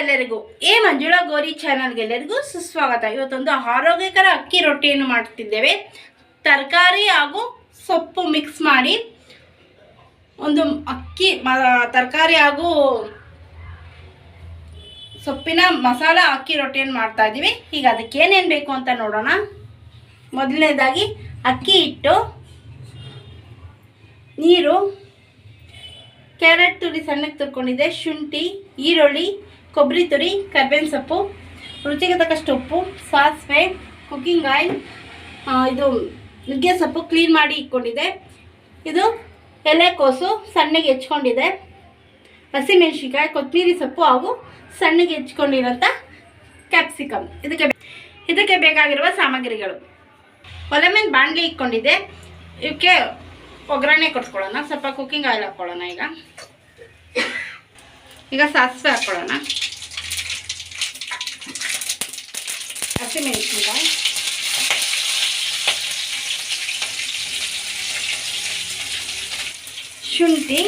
ಎಲ್ಲರಿಗೂ ಏ ಮಂಜುಳಾ ಗೋರಿ ಚಾನಲ್ಗೆ ಎಲ್ಲರಿಗೂ ಸುಸ್ವಾಗತ. ಇವತ್ತೊಂದು ಆರೋಗ್ಯಕರ ಅಕ್ಕಿ ರೊಟ್ಟಿಯನ್ನು ಮಾಡುತ್ತಿದ್ದೇವೆ ತರಕಾರಿ ಹಾಗೂ ಸೊಪ್ಪು ಮಿಕ್ಸ್ ಮಾಡಿ ಒಂದು ಅಕ್ಕಿ ತರಕಾರಿ ಹಾಗೂ ಸೊಪ್ಪಿನ ಮಸಾಲ ಅಕ್ಕಿ ರೊಟ್ಟಿಯನ್ನು ಮಾಡ್ತಾ ಇದ್ದೀವಿ. ಈಗ ಅದಕ್ಕೆ ಏನೇನು ಬೇಕು ಅಂತ ನೋಡೋಣ. ಮೊದಲನೇದಾಗಿ ಅಕ್ಕಿ ಹಿಟ್ಟು, ನೀರು, ಕ್ಯಾರೆಟ್ ತುರಿ ಸಣ್ಣಕ್ಕೆ ತುರ್ಕೊಂಡಿದ್ದೆ, ಶುಂಠಿ, ಈರುಳ್ಳಿ ಕೊಬ್ಬರಿ ತುರಿ, ಕರ್ಬೇವಿನ ಸೊಪ್ಪು, ರುಚಿಗೆ ತಕ್ಕಷ್ಟು ಉಪ್ಪು, ಸಾಸಿವೆ ಕುಕ್ಕಿಂಗ್ ಆಯಿಲ್ ಇದು ನುಗ್ಗೆ ಸೊಪ್ಪು ಕ್ಲೀನ್ ಮಾಡಿ ಇಟ್ಕೊಂಡಿದೆ. ಇದು ಎಲೆಕೋಸು ಸಣ್ಣಗೆ ಹೆಚ್ಕೊಂಡಿದೆ. ಹಸಿಮೆಣಸಿನ್ಕಾಯಿ ಕೊತ್ತಂಬರಿ ಸೊಪ್ಪು ಹಾಗೂ ಸಣ್ಣಗೆ ಹೆಚ್ಕೊಂಡಿರೋಂಥ ಕ್ಯಾಪ್ಸಿಕಮ್ ಇದಕ್ಕೆ ಇದಕ್ಕೆ ಬೇಕಾಗಿರುವ ಸಾಮಗ್ರಿಗಳು. ಒಲೆ ಮೇಲೆ ಬಾಣಲೆ ಇಟ್ಕೊಂಡಿದ್ದೆ ಇವಕ್ಕೆ ಒಗ್ಗರಣೆ ಕೊಟ್ಕೊಳ್ಳೋಣ ಸ್ವಲ್ಪ ಕುಕ್ಕಿಂಗ್ ಆಯಿಲ್ ಹಾಕ್ಕೊಳ್ಳೋಣ ಈಗ. ಈಗ ಸಾಸಿವೆ ಹಾಕ್ಕೊಳ್ಳೋಣ. ಹಸಿಮೆಣಸಿನ್ಕಾಯಿ ಶುಂಠಿ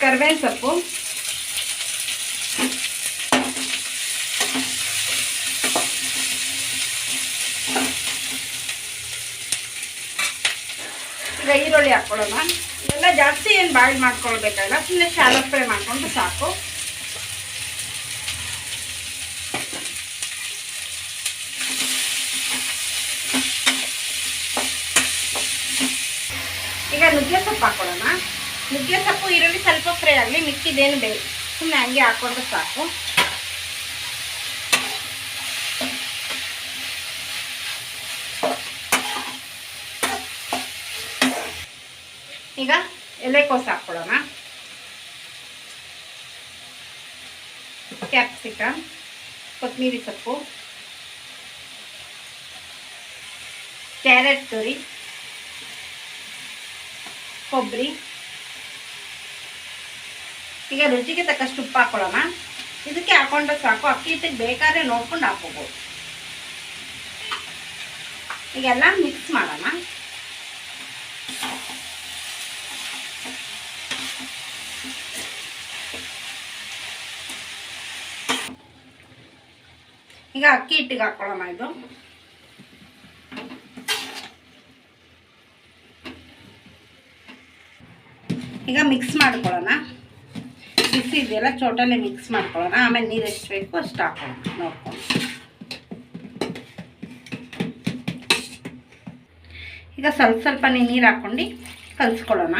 ಕರ್ಬೇವಿನ ಸೊಪ್ಪು ಈಗ ಈರುಳ್ಳಿ ಹಾಕ್ಕೊಳ್ಳೋಣ ಇವೆಲ್ಲ ಜಾಸ್ತಿ ಏನು ಬಾಯ್ಲ್ ಮಾಡ್ಕೊಳ್ಬೇಕಲ್ಲ ಸುಮ್ಮನೆ ಶಾಲೋ ಫ್ರೈ ಮಾಡ್ಕೊಂಡು ಸಾಕು. ನುಗ್ಗೆ ಸೊಪ್ಪು ಹಾಕ್ಕೊಳ್ಳೋಣ ನುಗ್ಗೆ ಸೊಪ್ಪು ಈರುಳ್ಳಿ ಸ್ವಲ್ಪ ಫ್ರೈ ಆಗಲಿ, ಮಿಕ್ಕಿದೇನು ಬೇಕು ಸುಮ್ಮನೆ ಹಂಗೆ ಹಾಕ್ಕೊಂಡ್ರೆ ಸಾಕು. ಈಗ ಎಲೆಕೋಸು ಹಾಕ್ಕೊಳ್ಳೋಣ ಕ್ಯಾಪ್ಸಿಕಮ್ ಕೊತ್ತಂಬರಿ ಸೊಪ್ಪು, ಕ್ಯಾರೆಟ್ ತುರಿ. ಕೊಬ್ಬರಿ. ಈಗ ರುಚಿಗೆ ತಕ್ಕಷ್ಟು ಉಪ್ಪು ಹಾಕೊಳ್ಳೋಣ. ಇದಕ್ಕೆ ಹಾಕೊಂಡ್ರೆ ಸಾಕು. ಅಕ್ಕಿ ಹಿಟ್ಟಿಗೆ ಬೇಕಾದ್ರೆ ನೋಡ್ಕೊಂಡು ಹಾಕೋಬೋದು. ಈಗೆಲ್ಲ ಮಿಕ್ಸ್ ಮಾಡೋಣ. ಈಗ ಅಕ್ಕಿ ಹಿಟ್ಟಿಗೆ ಹಾಕ್ಕೊಳ್ಳೋಣ ಇದು. ಈಗ ಮಿಕ್ಸ್ ಮಾಡ್ಕೊಳ್ಳೋಣ. ಬಿಸಿ ಇದೆಯಲ್ಲ, ಚೋಟಲ್ಲಿ ಮಿಕ್ಸ್ ಮಾಡ್ಕೊಳ್ಳೋಣ. ಆಮೇಲೆ ನೀರು ಎಷ್ಟು ಬೇಕು ಅಷ್ಟು ಹಾಕೋಣ ನೋಡ್ಕೊಂಡು ಈಗ ಸ್ವಲ್ಪ ಸ್ವಲ್ಪನೇ ನೀರು ಹಾಕ್ಕೊಂಡು ಕಲಿಸ್ಕೊಳ್ಳೋಣ.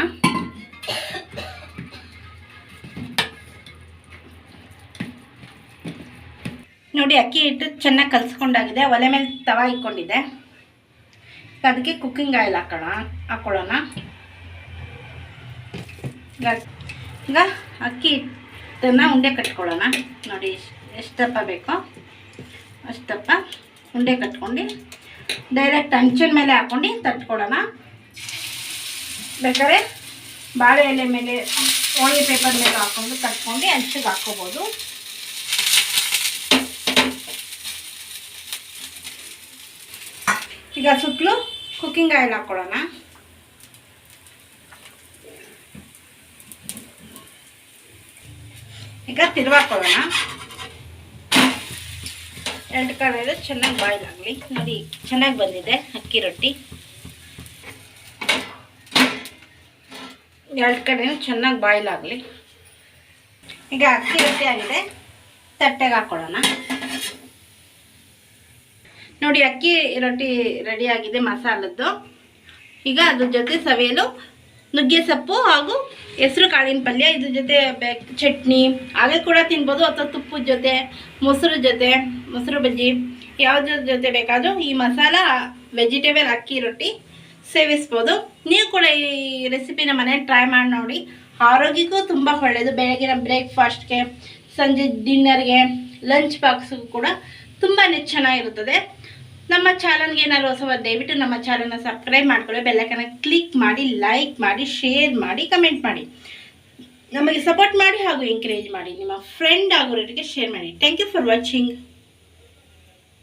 ನೋಡಿ, ಅಕ್ಕಿ ಹಿಟ್ಟು ಚೆನ್ನಾಗಿ ಕಲಿಸ್ಕೊಂಡಾಗಿದೆ. ಒಲೆ ಮೇಲೆ ತವ ಇಕ್ಕೊಂಡಿದೆ ಅದಕ್ಕೆ ಕುಕ್ಕಿಂಗ್ ಆಯಿಲ್ ಹಾಕೋಣ ಹಾಕ್ಕೊಳ್ಳೋಣ ಈಗ ಅಕ್ಕಿ ಹಿಟ್ಟನ್ನು ಉಂಡೆ ಕಟ್ಕೊಳ್ಳೋಣ. ನೋಡಿ, ಎಷ್ಟು ದಪ್ಪ ಬೇಕೋ ಅಷ್ಟು ದಪ್ಪ ಉಂಡೆ ಕಟ್ಕೊಂಡು ಡೈರೆಕ್ಟ್ ಹಂಚಿನ ಮೇಲೆ ಹಾಕ್ಕೊಂಡು ತಟ್ಕೊಳ್ಳೋಣ. ಬೇಕಾದ್ರೆ ಬಾಳೆ ಎಲೆ ಮೇಲೆ, ಓಣಿ ಪೇಪರ್ ಮೇಲೆ ಹಾಕ್ಕೊಂಡು ತಟ್ಕೊಂಡು ಹಂಚಿಗೆ ಹಾಕ್ಕೋಬೋದು. ಈಗ ಸುತ್ತಲೂ ಕುಕ್ಕಿಂಗ್ ಆಯಿಲ್ ಹಾಕ್ಕೊಳ್ಳೋಣ. ಈಗ ತಿರುವಾಕೊಳ್ಳೋಣ ಎರಡು ಕಡೆ ಚೆನ್ನಾಗಿ ಬಾಯ್ಲ್ ಆಗಲಿ ನೋಡಿ, ಚೆನ್ನಾಗಿ ಬಂದಿದೆ ಅಕ್ಕಿ ರೊಟ್ಟಿ. ಎರಡು ಕಡೆನೂ ಚೆನ್ನಾಗಿ ಬಾಯ್ಲ್ ಆಗಲಿ ಈಗ ಅಕ್ಕಿ ರೊಟ್ಟಿ ಆಗಿದೆ, ತಟ್ಟೆಗೆ ಹಾಕ್ಕೊಳ್ಳೋಣ. ನೋಡಿ, ಅಕ್ಕಿ ರೊಟ್ಟಿ ರೆಡಿ ಆಗಿದೆ ಮಸಾಲದ್ದು. ಈಗ ಅದ್ರ ಜೊತೆ ಸವಿಯಲು ನುಗ್ಗೆ ಸೊಪ್ಪು ಹಾಗೂ ಹೆಸರು ಕಾಳಿನ ಪಲ್ಯ. ಇದ್ರ ಜೊತೆ ಚಟ್ನಿ. ಹಾಗೆ ಕೂಡ ತಿನ್ಬೋದು. ಅಥವಾ ತುಪ್ಪದ ಜೊತೆ, ಮೊಸರು ಜೊತೆ, ಮೊಸರು ಬಜ್ಜಿ. ಯಾವುದ್ರ ಜೊತೆ ಬೇಕಾದರೂ ಈ ಮಸಾಲ ವೆಜಿಟೇಬಲ್ ಅಕ್ಕಿ, ರೊಟ್ಟಿ ಸೇವಿಸ್ಬೋದು. ನೀವು ಕೂಡ ಈ ರೆಸಿಪಿನ ಮನೇಲಿ ಟ್ರೈ ಮಾಡಿ ನೋಡಿ. ಆರೋಗ್ಯಕ್ಕೂ ತುಂಬ ಒಳ್ಳೆಯದು ಬೆಳಗಿನ ಬ್ರೇಕ್ಫಾಸ್ಟ್ಗೆ ಸಂಜೆ ಡಿನ್ನರ್ಗೆ ಲಂಚ್ ಬಾಕ್ಸ್ಗೂ ಕೂಡ ತುಂಬಾ ಚೆನ್ನಾಗಿರುತ್ತದೆ. ನಮ್ಮ ಚಾನಲ್ಗೆ ಏನಾದ್ರು ಹೊಸ ದಯವಿಟ್ಟು ನಮ್ಮ ಚಾನಲ್ನ ಸಬ್ಸ್ಕ್ರೈಬ್ ಮಾಡ್ಕೊಳ್ಳಿ ಬೆಲ್ಲೈಕನ್ನ ಕ್ಲಿಕ್ ಮಾಡಿ ಲೈಕ್ ಮಾಡಿ ಶೇರ್ ಮಾಡಿ ಕಮೆಂಟ್ ಮಾಡಿ. ನಮಗೆ ಸಪೋರ್ಟ್ ಮಾಡಿ ಹಾಗೂ ಎಂಕರೇಜ್ ಮಾಡಿ. ನಿಮ್ಮ ಫ್ರೆಂಡ್ ಆಗೋರಿಗೆ ಶೇರ್ ಮಾಡಿ. Thank you for watching